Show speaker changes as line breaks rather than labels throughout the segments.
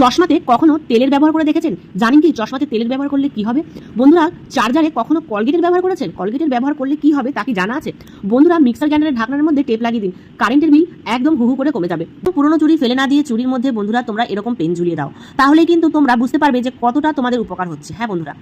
চশমাতে কখনো তেলের ব্যবহার করে দেখেছেন? জানেন কি চশমাতে তেলের ব্যবহার করলে কি হবে? বন্ধুরা, চার্জারে কখনো কলগেটের ব্যবহার করেছেন? কলগেটের ব্যবহার করলে কি হবে তা কি জানা আছে? বন্ধুরা, মিক্সার গ্রাইন্ডারের ঢাকনার মধ্যে টেপ লাগিয়ে দিন। কারেন্টের বিল একদম হু হু করে কমে যাবে। তো পুরনো চুরি ফেলে না দিয়ে চুরির মধ্যে বন্ধুরা, তোমরা এরকম পেন ঝুলিয়ে দাও। তাহলে কিন্তু তোমরা বুঝতে পারবে যে কতটা তোমাদের উপকার হচ্ছে। হ্যাঁ বন্ধুরা,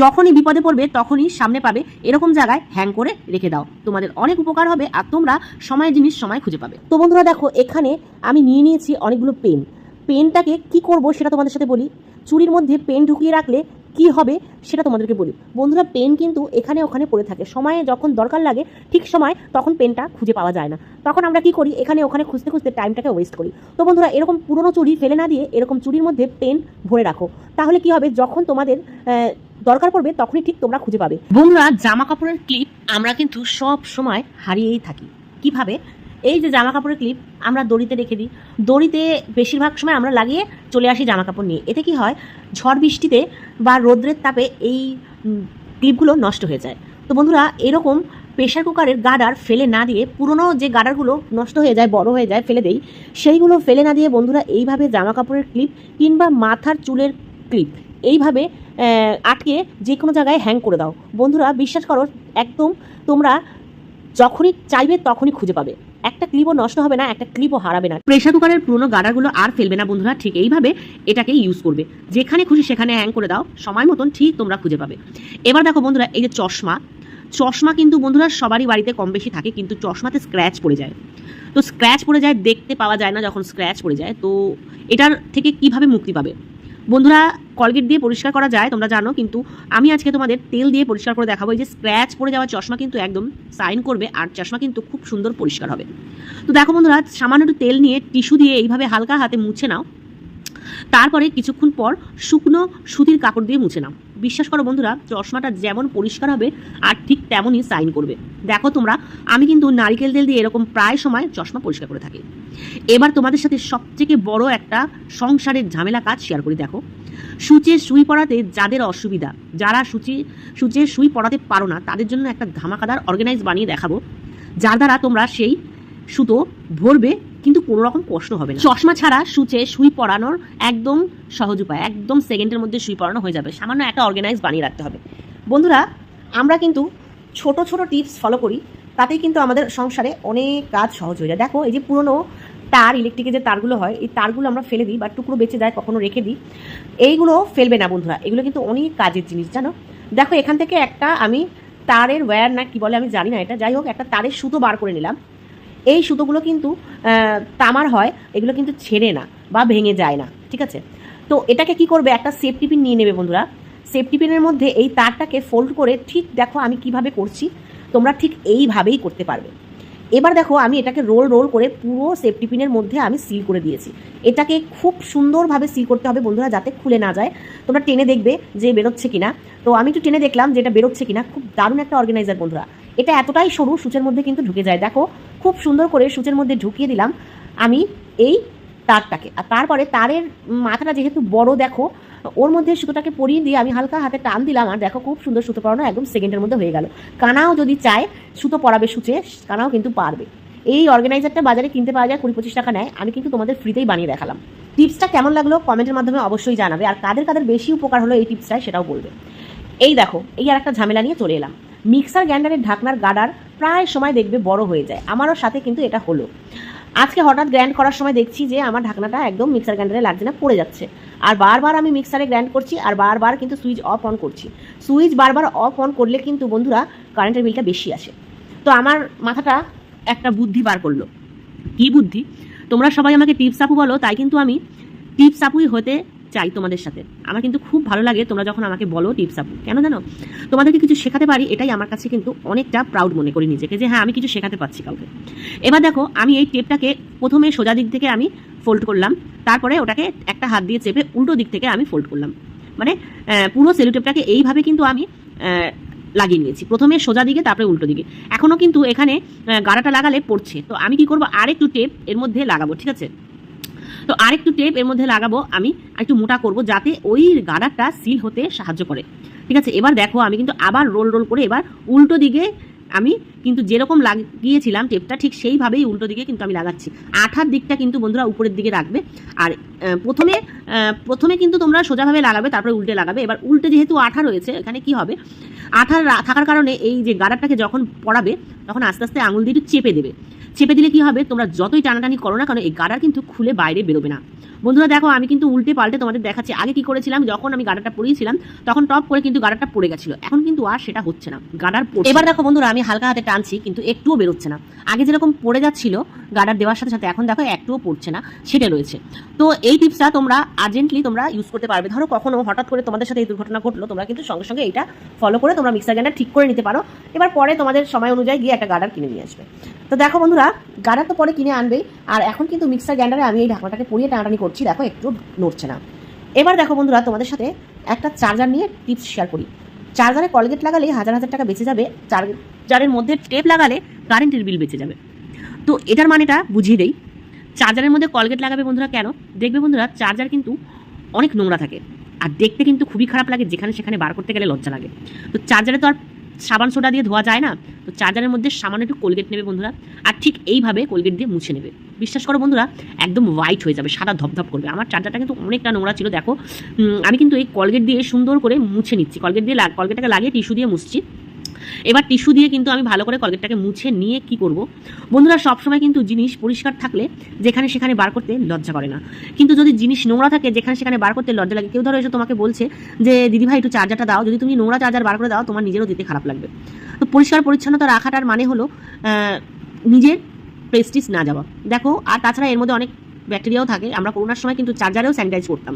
যখনই বিপদে পড়বে তখনই সামনে পাবে এরকম জায়গায় হ্যাং করে রেখে দাও। তোমাদের অনেক উপকার হবে আর তোমরা সময় জিনিস সময় খুঁজে পাবে। তো বন্ধুরা, দেখো, এখানে আমি নিয়ে নিয়েছি অনেকগুলো পেন। পেনটাকে কি করব সেটা তোমাদের সাথে বলি। চুরির মধ্যে পেন ঢুকিয়ে রাখলে কি হবে সেটা তোমাদেরকে বলি। বন্ধুরা, পেন কিন্তু এখানে ওখানে পড়ে থাকে। সময়ে যখন দরকার লাগে, ঠিক সময় তখন পেনটা খুঁজে পাওয়া যায় না। তখন আমরা কি করি? এখানে ওখানে খুঁজতে খুঁজতে টাইমটাকে ওয়েস্ট করি। তো বন্ধুরা, এরকম পুরনো চুরি ফেলে না দিয়ে এরকম চুরির মধ্যে পেন ভরে রাখো। তাহলে কি হবে? যখন তোমাদের দরকার পড়বে, তখনই ঠিক তোমরা খুঁজে পাবে। বন্ধুরা জামা কাপড়ের ক্লিপ আমরা কিন্তু সব সময় হারিয়েই থাকি। কীভাবে? এই যে জামা কাপড়ের ক্লিপ আমরা দড়িতে রেখে দিই, দড়িতে বেশিরভাগ সময় আমরা লাগিয়ে চলে আসি জামা কাপড় নিয়ে। এতে কি হয়? ঝড় বৃষ্টিতে বা রোদ্রের তাপে এই ক্লিপগুলো নষ্ট হয়ে যায়। তো বন্ধুরা, এরকম প্রেশার কুকারের গার্ডার ফেলে না দিয়ে, পুরনো যে গাডারগুলো নষ্ট হয়ে যায়, বড় হয়ে যায়, ফেলে দেই, সেইগুলো ফেলে না দিয়ে বন্ধুরা এইভাবে জামা কাপড়ের ক্লিপ কিংবা মাথার চুলের ক্লিপ এইভাবে আটকে যে কোনো জায়গায় হ্যাং করে দাও। বন্ধুরা, বিশ্বাস করো, একদম তোমরা যখনই চাইবে তখনই খুঁজে পাবে। একটা ক্লিপও নষ্ট হবে না, একটা ক্লিপও হারাবে না। প্রেশার কুকারের পুরোনো গাডারগুলো আর ফেলবে না বন্ধুরা, ঠিক এইভাবে এটাকে ইউজ করবে। যেখানে খুশি সেখানে হ্যাং করে দাও, সময় মতন ঠিক তোমরা খুঁজে পাবে। এবার দেখো বন্ধুরা, এই যে চশমা চশমা কিন্তু বন্ধুরা সবারই বাড়িতে কম বেশি থাকে, কিন্তু চশমাতে স্ক্র্যাচ পড়ে যায়। তো স্ক্র্যাচ পড়ে যায়, দেখতে পাওয়া যায় না যখন স্ক্র্যাচ পড়ে যায়, তো এটার থেকে কীভাবে মুক্তি পাবে? বন্ধুরা কলগেট দিয়ে পরিষ্কার করা যায়, তোমরা জানো, কিন্তু আমি আজকে তোমাদের তেল দিয়ে পরিষ্কার করে দেখাবো। এই যে স্ক্র্যাচ পড়ে যাওয়া চশমা কিন্তু একদম সাইন করবে আর চশমা কিন্তু খুব সুন্দর পরিষ্কার হবে। তো দেখো বন্ধুরা, সামান্য একটু তেল নিয়ে টিস্যু দিয়ে এইভাবে হালকা হাতে মুছে নাও। তারপরে কিছুক্ষণ পর শুকনো সুতির কাপড় দিয়ে মুছে নাও। বিশ্বাস করো বন্ধুরা, চশমাটা যেমন পরিষ্কার হবে, আর ঠিক তেমনই সাইন করবে। দেখো তোমরা, আমি কিন্তু নারিকেল তেল দিয়ে এরকম প্রায় সময় চশমা পরিষ্কার করে থাকি। এবার তোমাদের সাথে সবথেকে বড় একটা সংসারের ঝামেলা কাজ শেয়ার করি, দেখো। সূচে সুই পড়াতে যাদের অসুবিধা, যারা সূচি সূচে সুই পড়াতে পারো না, তাদের জন্য একটা ধামাকাদার অর্গানাইজ বানিয়ে দেখাবো। যার দ্বারা তোমরা সেই সুতো ভরবে কিন্তু কোনো রকম কষ্ট হবে না। চশমা ছাড়া সূচে সুই পরানোর একদম সহজ উপায়, একদম সেকেন্ডের মধ্যে সুই পরানো হয়ে যাবে। সামান্য একটা অর্গানাইজ বানিয়ে রাখতে হবে। বন্ধুরা, আমরা কিন্তু ছোট ছোট টিপস ফলো করি, তাতেই কিন্তু আমাদের সংসারে অনেক কাজ সহজ হয়ে যায়। দেখো, এই যে পুরনো তার ইলেকট্রিকের যে তারগুলো হয়, এই তারগুলো আমরা ফেলে দিই বা টুকরো বেঁচে যায়, কখনো রেখে দিই। এইগুলো ফেলবে না বন্ধুরা। এগুলো কিন্তু অনেক কাজের জিনিস, জানো? দেখো, এখান থেকে একটা আমি তারের ওয়্যার না, কি বলে আমি জানি না এটা। যাই হোক, একটা তারের সুতো বার করে নিলাম। এই সুতোগুলো কিন্তু তামার হয়, এগুলো কিন্তু ছেড়ে না বা ভেঙে যায় না, ঠিক আছে? তো এটাকে কি করবে? একটা সেফটি পিন নিয়ে নেবে বন্ধুরা। সেফটি পিনের মধ্যে এই তারটাকে ফোল্ড করে ঠিক দেখো আমি কীভাবে করছি, তোমরা ঠিক এইভাবেই করতে পারবে। এবার দেখো আমি এটাকে রোল রোল করে পুরো সেফটি পিনের মধ্যে আমি সিল করে দিয়েছি। এটাকে খুব সুন্দরভাবে সিল করতে হবে বন্ধুরা, যাতে খুলে না যায়। তোমরা টেনে দেখবে যে বেরোচ্ছে কিনা। তো আমি একটু টেনে দেখলাম যে এটা বেরোচ্ছে কিনা। খুব দারুণ একটা অর্গানাইজার বন্ধুরা। এটা এতটাই সরু, সূচের মধ্যে কিন্তু ঢুকে যায়। দেখো, খুব সুন্দর করে সূচের মধ্যে ঢুকিয়ে দিলাম আমি এই তারটাকে। আর তারপরে তারের মাথাটা যেহেতু বড়, দেখো, ওর মধ্যে সুতোটাকে পরিয়ে দিয়ে আমি হালকা হাতে টান দিলাম আর দেখো, খুব সুন্দর সুতো পরানো একদম সেকেন্ডের মধ্যে হয়ে গেল। কানাও যদি চায়, সুতো পরাবে সূচে, কানাও কিন্তু পারবে। এই অর্গানাইজারটা বাজারে কিনতে পাওয়া যায় কুড়ি পঁচিশ টাকা নেয়। আমি কিন্তু তোমাদের ফ্রিতেই বানিয়ে দেখালাম। টিপসটা কেমন লাগল কমেন্টের মাধ্যমে অবশ্যই জানাবে। আর কাদের কাদের বেশি উপকার হলো এই টিপসটাই সেটাও বলবে। এই দেখো, এই আর একটা ঝামেলা নিয়ে চলে এলাম। মিক্সার গ্রাইন্ডারের ঢাকনার গাডার প্রায় সময় দেখবে বড় হয়ে যায়। আমারও সাথে কিন্তু এটা হলো। আজকে হঠাৎ গ্র্যান্ড করার সময় দেখছি যে আমার ঢাকনাটা একদম মিক্সার গ্রাইন্ডারে লাগছে না, পড়ে যাচ্ছে। আর বারবার আমি মিক্সারে গ্র্যান্ড করছি আর বারবার কিন্তু সুইচ অফ অন করছি। সুইচ বারবার অফ অন করলে কিন্তু বন্ধুরা কারেন্টের বিলটা বেশি আসে। তো আমার মাথাটা একটা বুদ্ধি বার করল। কি বুদ্ধি? তোমরা সবাই আমাকে টিপস আপু বলো, তাই কিন্তু আমি টিপস আপুই হতে চাই তোমাদের সাথে। আমার কিন্তু খুব ভালো লাগে তোমরা যখন আমাকে বলো টিপস আপু কেন জানো? তোমাদেরকে কিছু শেখাতে পারি, এটাই আমার কাছে কিন্তু অনেকটা প্রাউড মনে করি নিজেকে যে হ্যাঁ আমি কিছু শেখাতে পারছি কাউকে। এবার দেখো, আমি এই টেপটাকে প্রথমে সোজা দিক থেকে আমি ফোল্ড করলাম, তারপরে ওটাকে একটা হাত দিয়ে চেপে উল্টো দিক থেকে আমি ফোল্ড করলাম। মানে পুরো সেলুটেপটাকে এইভাবে কিন্তু আমি লাগিয়ে নিয়েছি। প্রথমে সোজা দিকে, তারপরে উল্টো দিকে। এখনও কিন্তু এখানে গাড়াটা লাগালে পড়ছে। তো আমি কি করব? আরেকটু টেপ এর মধ্যে লাগাবো, ঠিক আছে? তো আরেকটু টেপ এর মধ্যে লাগাবো আমি একটু মোটা করব যাতে ওই গাডারটা সিল হতে সাহায্য করে। ঠিক আছে? এবার দেখো আমি কিন্তু আবার রোল রোল করে এবার উল্টো দিকে আমি কিন্তু যেরকম লাগিয়েছিলাম টেপটা ঠিক সেইভাবেই উল্টো দিকে কিন্তু আমি লাগাচ্ছি। আঠার দিকটা কিন্তু বন্ধুরা উপরের দিকে রাখবে। আর প্রথমে প্রথমে কিন্তু তোমরা সোজাভাবে লাগাবে, তারপরে উল্টে লাগাবে। এবার উল্টে যেহেতু আঠা রয়েছে, এখানে কি হবে? আঠা রা- থাকার কারণে এই যে গাডারটাকে যখন পড়াবে তখন আস্তে আস্তে আঙুল দিয়ে একটু চেপে দেবে। চেপে দিলে কি হবে? তোমরা যতই টানাটানি করো না কারণ এই গাডার কিন্তু খুলে বাইরে বেরোবে না। বন্ধুরা দেখো আমি কিন্তু উল্টে পাল্টে তোমাদের দেখাচ্ছি। আগে কি করেছিলাম? যখন আমি গাডারটা পরিয়েছিলাম তখন টপ করে কিন্তু গাডারটা পড়ে গেছিল। এখন কিন্তু আর সেটা হচ্ছে না। গাডার এবার দেখো বন্ধুরা আমি হালকা হাতে টানছি কিন্তু একটুও বেরোচ্ছে না। আগে যেরকম পড়ে যাচ্ছিল গাডার দেওয়ার সাথে সাথে এখন দেখো একটুও পড়ছে না, সেটা রয়েছে। তো এই টিপসটা তোমরা আর্জেন্টলি তোমরা ইউজ করতে পারবে। ধরো কখনো হঠাৎ করে তোমাদের সাথে এই দুর্ঘটনা ঘটলো, তোমরা কিন্তু সঙ্গে সঙ্গে এটা ফলো করে তোমরা মিক্সার গ্রাইন্ডার ঠিক করে নিতে পারো। এবার পরে তোমাদের সময় অনুযায়ী গিয়ে একটা গাডার কিনে নিয়ে আসবে। তো দেখো বন্ধুরা গাডার তো পরে কিনে আনবে আর এখন কিন্তু মিক্সার গ্রাইন্ডারে আমি এই ঢাকনাটাকে পরিয়ে টানাটানি করছি, দেখো একটু নড়ছে না। এবার দেখো বন্ধুরা, তোমাদের সাথে একটা চার্জার নিয়ে টিপস শেয়ার করি। চার্জারে কলগেট লাগালে হাজার হাজার টাকা বেঁচে যাবে চার্জারের মধ্যে টেপ লাগালে কারেন্টের বিল বেঁচে যাবে। তো এটার মানেটা বুঝিয়ে দেই। চার্জারের মধ্যে কলগেট লাগাবে বন্ধুরা কেন? দেখবে বন্ধুরা, চার্জার কিন্তু অনেক নোংরা থাকে। আর দেখতে কিন্তু খুবই খারাপ লাগে যেখানে সেখানে বার করতে গেলে লজ্জা লাগে। তো চার্জারে তো আর সাবান সোডা দিয়ে ধোয়া যায় না? তো চার্জারের মধ্যে সামান্য একটু কোলগেট নেবে বন্ধুরা। আর ঠিক এইভাবে কোলগেট দিয়ে মুছে নেবে। বিশ্বাস করো বন্ধুরা, একদম হোয়াইট হয়ে যাবে, সাদা ধপধপ করবে। আমার চার্জারটা কিন্তু অনেকটা নোংরা ছিল, দেখো। আমি কিন্তু এই কলগেট দিয়ে সুন্দর করে মুছে নিচ্ছি। কলগেট দিয়ে লাগ- কলগেটটাকে লাগিয়ে টিস্যু দিয়ে মুছছি। এবার টিস্যু দিয়ে কিন্তু আমি ভালো করে কলগেটটাকে মুছে নিয়ে কি করব? বন্ধুরা, সবসময় কিন্তু জিনিস পরিষ্কার থাকলে যেখানে সেখানে বার করতে লজ্জা করে না। কিন্তু যদি জিনিস নোংরা থাকে, যেখানে সেখানে বার করতে লজ্জা লাগে, কেউ ধরো এসে তোমাকে বলছে যে, দিদিভাই, একটু চার্জারটা দাও। যদি তুমি নোংরা চার্জার বার করে দাও, তোমার নিজেরও দিতে খারাপ লাগবে। তো পরিষ্কার পরিচ্ছন্নতা রাখাটার মানে হলো নিজের প্রেস্টিজ না যাওয়া। দেখো, আর তাছাড়া এর মধ্যে অনেক ব্যাকটেরিয়াও থাকে। আমরা করোনার সময় কিন্তু চার্জারেও স্যানিটাইজ করতাম।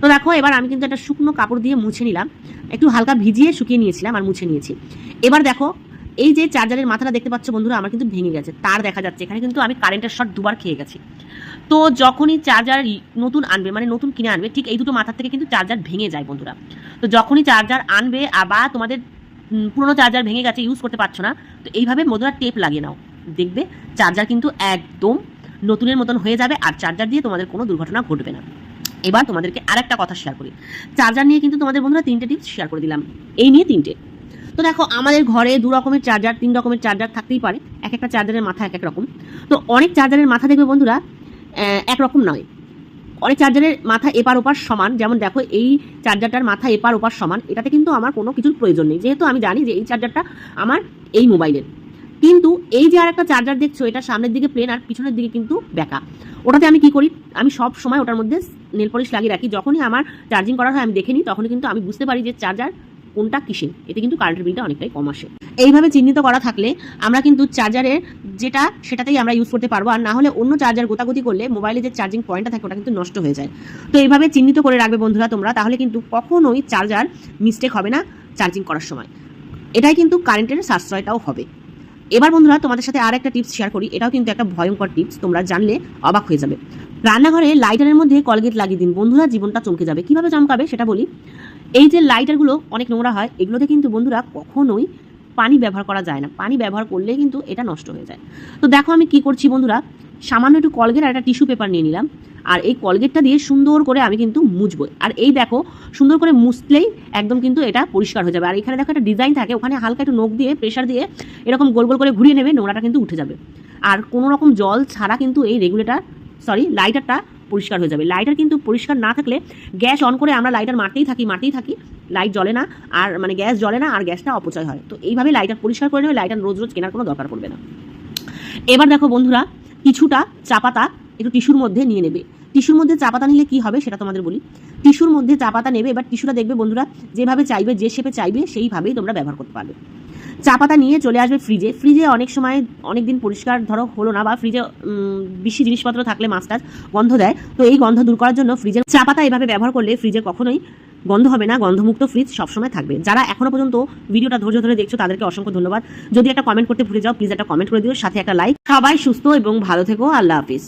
তো দেখো, এবার আমি কিন্তু একটা শুকনো কাপড় দিয়ে মুছে নিলাম। একটু হালকা ভিজিয়ে শুকিয়ে নিয়েছিলাম আর মুছে নিয়েছি। এবার দেখো, এই যে চার্জারের মাথাটা দেখতে পাচ্ছ বন্ধুরা, আমার কিন্তু ভেঙে গেছে। তার দেখা যাচ্ছে। এখানে কিন্তু আমি কারেন্টের শর্ট দুবার খেয়ে গেছি। তো যখনই চার্জার নতুন আনবে মানে নতুন কিনে আনবে, ঠিক এই দুটো মাথার থেকে কিন্তু চার্জার ভেঙে যায় বন্ধুরা। তো যখনই চার্জার আনবে, আবার তোমাদের পুরোনো চার্জার ভেঙে গেছে ইউজ করতে পারছ না, তো এইভাবে বন্ধুরা টেপ লাগিয়ে নাও। দেখবে, চার্জার কিন্তু একদম নতুনের মতন হয়ে যাবে আর চার্জার দিয়ে তোমাদের কোনো দুর্ঘটনা ঘটবে না। এবার তোমাদেরকে আরেকটা কথা শেয়ার করি। চার্জার নিয়ে কিন্তু তোমাদের বন্ধুরা তিনটে টিপস শেয়ার করে দিলাম। এই নিয়ে তিনটে। তো দেখো, আমাদের ঘরে দু রকমের চার্জার তিন রকমের চার্জার থাকতেই পারে। এক একটা চার্জারের মাথা এক এক রকম। তো অনেক চার্জারের মাথা দেখবে বন্ধুরা একরকম নয়। অনেক চার্জারের মাথা এপার ওপার সমান। যেমন দেখো, এই চার্জারটার মাথা এপার ওপার সমান। এটাতে কিন্তু আমার কোনো কিছুর প্রয়োজন নেই। যেহেতু আমি জানি যে এই চার্জারটা আমার এই মোবাইলের কিন্তু এই যে আর একটা চার্জার দেখছ, এটা সামনের দিকে প্লেন আর পিছনের দিকে কিন্তু ব্যাকা ওটাতে আমি কি করি? আমি সব সময় ওটার মধ্যে নেল পলিশ লাগিয়ে রাখি। যখনই আমার চার্জিং করা হয়, আমি দেখে নিই, তখনই কিন্তু আমি বুঝতে পারি যে চার্জার কোনটা কিসের। এতে কিন্তু কারেন্টের বিলটা অনেকটাই কম আসে। এইভাবে চিহ্নিত করা থাকলে আমরা কিন্তু চার্জারের যেটা, সেটাতেই আমরা ইউজ করতে পারব। আর না হলে অন্য চার্জার গোতাগুতি করলে মোবাইলে যে চার্জিং পয়েন্টটা থাকে, ওটা কিন্তু নষ্ট হয়ে যায়। তো এইভাবে চিহ্নিত করে রাখবে বন্ধুরা তোমরা, তাহলে কিন্তু কখনোই চার্জার মিস্টেক হবে না চার্জিং করার সময়। এটাই কিন্তু কারেন্টের সাশ্রয়টাও হবে। এবার বন্ধুরা, তোমাদের সাথে আর একটা টিপস শেয়ার করি। এটাও কিন্তু একটা ভয়ঙ্কর টিপস তোমরা জানলে অবাক হয়ে যাবে। রান্নাঘরে লাইটারের মধ্যে কলগেট লাগিয়ে দিন। বন্ধুরা, জীবনটা চমকে যাবে। কীভাবে চমকাবে সেটা বলি। এই যে লাইটারগুলো অনেক নোংরা হয়, এগুলোতে কিন্তু বন্ধুরা কখনোই পানি ব্যবহার করা যায় না। পানি ব্যবহার করলে কিন্তু এটা নষ্ট হয়ে যায়। তো দেখো আমি কি করছি বন্ধুরা। সামান্য একটু কলগেট আর একটা টিস্যু পেপার নিয়ে নিলাম। আর এই কলগেটটা দিয়ে সুন্দর করে আমি কিন্তু মুছবো। আর এই দেখো, সুন্দর করে মুছলেই একদম কিন্তু এটা পরিষ্কার হয়ে যাবে। আর এখানে দেখো একটা ডিজাইন থাকে, ওখানে হালকা একটু নখ দিয়ে প্রেশার দিয়ে এরকম গোল গোল করে ঘুরিয়ে নেবে, নোংরাটা কিন্তু উঠে যাবে। আর কোনো রকম জল ছাড়া কিন্তু এই রেগুলেটর সরি লাইটারটা পরিষ্কার হয়ে যাবে। লাইটার কিন্তু পরিষ্কার না থাকলে গ্যাস অন করে আমরা লাইটার মারতেই থাকি মারতেই থাকি। লাইট জ্বলে না, আর মানে গ্যাস জ্বলে না, আর গ্যাসটা অপচয় হয়। তো এইভাবে লাইটার পরিষ্কার করে নেবে লাইটার রোজ রোজ কেনার কোনো দরকার পড়বে না। এবার দেখো বন্ধুরা কিছুটা চা পাতা একটু টিস্যুর মধ্যে নিয়ে নেবে। টিস্যুর মধ্যে চা পাতা নিলে কি হবে সেটা তোমাদের বলি। টিস্যুর মধ্যে চা পাতা নেবে, এবার টিস্যুটা দেখবে বন্ধুরা, যেভাবে চাইবে, যে শেপে চাইবে, সেইভাবেই তোমরা ব্যবহার করতে পারবে। চা পাতা নিয়ে চলে আসবে ফ্রিজে ফ্রিজে অনেক সময় অনেক দিন পরিষ্কার ধরো হলো না বা ফ্রিজে বেশি জিনিসপত্র থাকলে মাছ টাছ গন্ধ দেয়। তো এই গন্ধ দূর করার জন্য ফ্রিজের চা পাতা এভাবে ব্যবহার করলে ফ্রিজে কখনোই গন্ধ হবে না, গন্ধমুক্ত ফ্রিজ সবসময় থাকবে। যারা এখনও পর্যন্ত ভিডিওটা ধৈর্য ধরে দেখছ, তাদেরকে অসংখ্য ধন্যবাদ। যদি একটা কমেন্ট করতে ভুলে যাও প্লিজ একটা কমেন্ট করে দিও, সাথে একটা লাইক সবাই সুস্থ এবং ভালো থেকো। আল্লাহ হাফিজ।